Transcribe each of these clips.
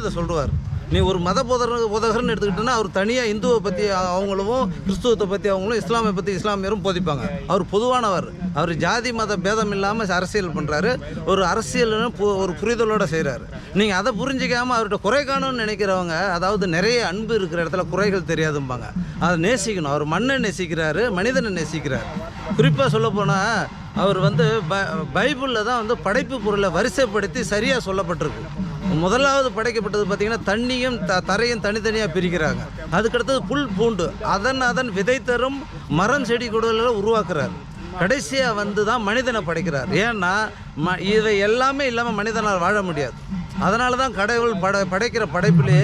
இதை சொல்லுவார் நீ ஒரு மத போதர் போதகர்னு எடுத்துக்கிட்டோன்னா அவர் தனியாக இந்துவை பற்றி அவங்களும் கிறிஸ்துவத்தை பற்றி அவங்களும் இஸ்லாமை பற்றி இஸ்லாமியரும் போதிப்பாங்க. அவர் பொதுவானவர். அவர் ஜாதி மத பேதம் இல்லாமல் அரசியல் பண்ணுறாரு ஒரு அரசியல் பு- ஒரு புரிதலோடு செய்கிறாரு நீங்கள் அதை புரிஞ்சிக்காமல் அவர்கிட்ட குறை காணும்னு நினைக்கிறவங்க அதாவது நிறைய அன்பு இருக்கிற இடத்துல குறைகள் தெரியாதும்பாங்க. அதை நேசிக்கணும். அவர் மண்ணை நேசிக்கிறாரு மனிதனை நேசிக்கிறார். குறிப்பாக சொல்லப்போனால் அவர் வந்து ப பைபிளில் தான் வந்து படைப்பு பொருளை வரிசைப்படுத்தி சரியாக சொல்லப்பட்டிருக்கு. முதலாவது படைக்கப்பட்டது பார்த்தீங்கன்னா தண்ணியும் த தரையும் தனித்தனியாக பிரிக்கிறாங்க. அதுக்கடுத்தது புல் பூண்டு. அதன் அதன் விதை தரும் மரம் செடி கொடிகளை உருவாக்குறார். கடைசியாக வந்து தான் மனிதனை படைக்கிறார். ஏன்னா ம இவை எல்லாமே இல்லாமல் மனிதனால் வாழ முடியாது. அதனால தான் கடவுள் பட படைக்கிற படைப்பிலே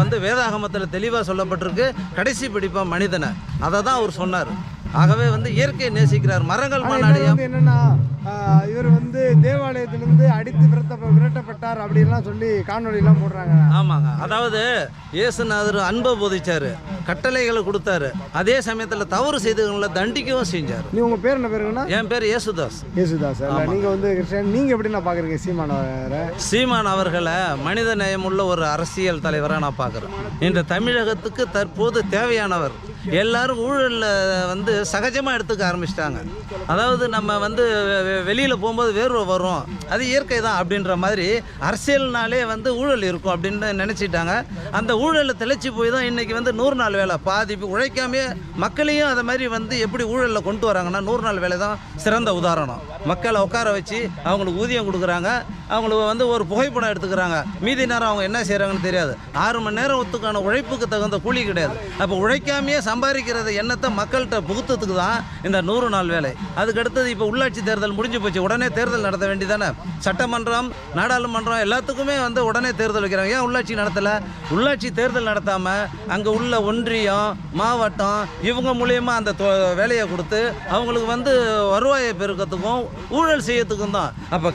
வந்து வேதாகமத்தில் தெளிவாக சொல்லப்பட்டிருக்கு. கடைசி படிப்பாக மனிதனை. அதை தான் அவர் சொன்னார். ஆகவே வந்து இயற்கையை நேசிக்கிறார் மரங்கள் மாநாடு. என்னன்னா இவர் வந்து தேவாலயத்திலிருந்து அடித்து விரட்ட விரட்டப்பட்டார் அப்படின்லாம் சொல்லி காணொலிலாம் போடுறாங்க. ஆமாங்க. அதாவது இயேசுநாதர் அன்பை போதிச்சாரு கட்டளைகளை கொடுத்தாரு. அதே சமயத்தில் தவறு செய்தவங்களை தண்டிக்கவும் செஞ்சார். நீ உங்க பேர் என்ன பேருங்கன்னா என் பேர் இயேசுதாஸ். இயேசுதாஸ். இல்ல நீங்க வந்து கிறிஸ்டியன் நீங்க எப்படிண்ணா பாக்குறீங்க சீமானவரை சீமான் அவர்களை மனித நேயமுள்ள ஒரு அரசியல் தலைவராக நான் பார்க்குறேன் இந்த தமிழகத்துக்கு தற்போது தேவையானவர் எல்லாரும் ஊழலில் வந்து சகஜமாக எடுத்துக்க ஆரம்பிச்சிட்டாங்க. அதாவது நம்ம வந்து வெளியில் போகும்போது வேர்வை வரும். அது இயற்கை தான் அப்படின்ற மாதிரி அரசியல்னாலே வந்து ஊழல் இருக்கும் அப்படின்னு நினச்சிட்டாங்க. அந்த ஊழலில் தெளிச்சு போய் தான் இன்றைக்கி வந்து நூறு நாள் வேலை. பாதிப்பு உழைக்காமே மக்களையும் அதை மாதிரி வந்து எப்படி ஊழலில் கொண்டு வராங்கன்னா நூறு நாள் வேலை தான் சிறந்த உதாரணம். மக்களை உட்கார வச்சு அவங்களுக்கு ஊதியம் கொடுக்குறாங்க. அவங்களுக்கு வந்து ஒரு புகைப்படம் எடுத்துக்கிறாங்க. மீதி நேரம் அவங்க என்ன செய்கிறாங்கன்னு தெரியாது. ஆறு மணி நேரம் ஒத்துக்கான உழைப்புக்கு தகுந்த கூலி கிடையாது. அப்போ உழைக்காமையே சம்பாதிக்கிறத எண்ணத்தை மக்கள்கிட்ட புகுத்தத்துக்கு தான் இந்த நூறு நாள் வேலை. அதுக்கு அடுத்தது இப்போ உள்ளாட்சி தேர்தல் முடிஞ்சு போச்சு. உடனே தேர்தல் நடத்த வேண்டியதானே சட்டமன்றம் நாடாளுமன்றம் எல்லாத்துக்குமே வந்து உடனே தேர்தல் வைக்கிறாங்க. ஏன் உள்ளாட்சி நடத்தலை? உள்ளாட்சி தேர்தல் நடத்தாமல் அங்கே உள்ள ஒன்றியம் மாவட்டம் இவங்க மூலியமாக அந்த தொ- வேலையை கொடுத்து அவங்களுக்கு வந்து வருவாயை பெருக்கத்துக்கும் ஊழல் செய்யறதுக்கும் தான். அப்போ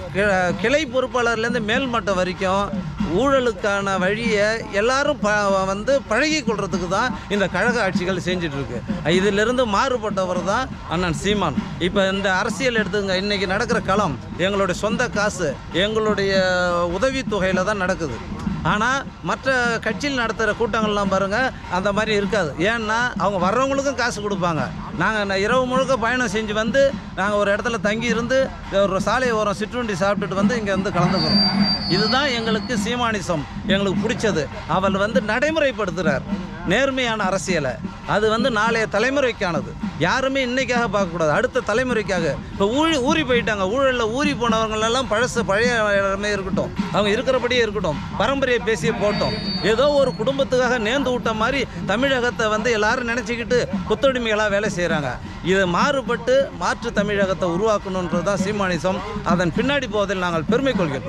கிளை பொறுப்பாளர்லேருந்து மேல்மட்டம் வரைக்கும் ஊழலுக்கான வழியை எல்லாரும் ப வந்து பழகி கொள்றதுக்கு தான் இந்த கழக ஆட்சிகள் செஞ்சுட்டு இருக்கு இதிலிருந்து மாறுபட்டவர் தான் அண்ணன் சீமான். இப்போ இந்த அரசியல் எடுத்துங்க இன்னைக்கு நடக்கிற களம் எங்களுடைய சொந்த காசு எங்களுடைய உதவித்தொகையில் தான் நடக்குது. ஆனால் மற்ற கட்சியில் நடத்துகிற கூட்டங்கள்லாம் பாருங்கள் அந்த மாதிரி இருக்காது. ஏன்னா அவங்க வர்றவங்களுக்கும் காசு கொடுப்பாங்க. நாங்கள் இரவு முழுக்க பயணம் செஞ்சு வந்து நாங்கள் ஒரு இடத்துல தங்கி இருந்து ஒரு சாலை ஓரம் சிற்றுண்டி சாப்பிட்டுட்டு வந்து இங்கே வந்து கலந்துக்கிறோம். இதுதான் எங்களுக்கு சீமானிசம் எங்களுக்கு பிடிச்சது. அவள் வந்து நடைமுறைப்படுத்துகிறார் நேர்மையான அரசியலை. அது வந்து நாளைய தலைமுறைக்கானது. யாருமே இன்றைக்காக பார்க்கக்கூடாது அடுத்த தலைமுறைக்காக. இப்போ ஊழி ஊறி போயிட்டாங்க. ஊழலில் ஊறி போனவங்களெல்லாம் பழசு பழைய இடமே இருக்கட்டும். அவங்க இருக்கிறபடியே இருக்கட்டும். பரம்பரையை பேசிய போட்டோம். ஏதோ ஒரு குடும்பத்துக்காக நேர்ந்து விட்ட மாதிரி தமிழகத்தை வந்து எல்லாரும் நினச்சிக்கிட்டு கொத்தடிமைகளாக வேலை செய்கிறாங்க. இதை மாறுபட்டு மாற்று தமிழகத்தை உருவாக்கணுன்றது தான் சீமானிசம். அதன் பின்னாடி போவதில் நாங்கள் பெருமை கொள்கிறோம்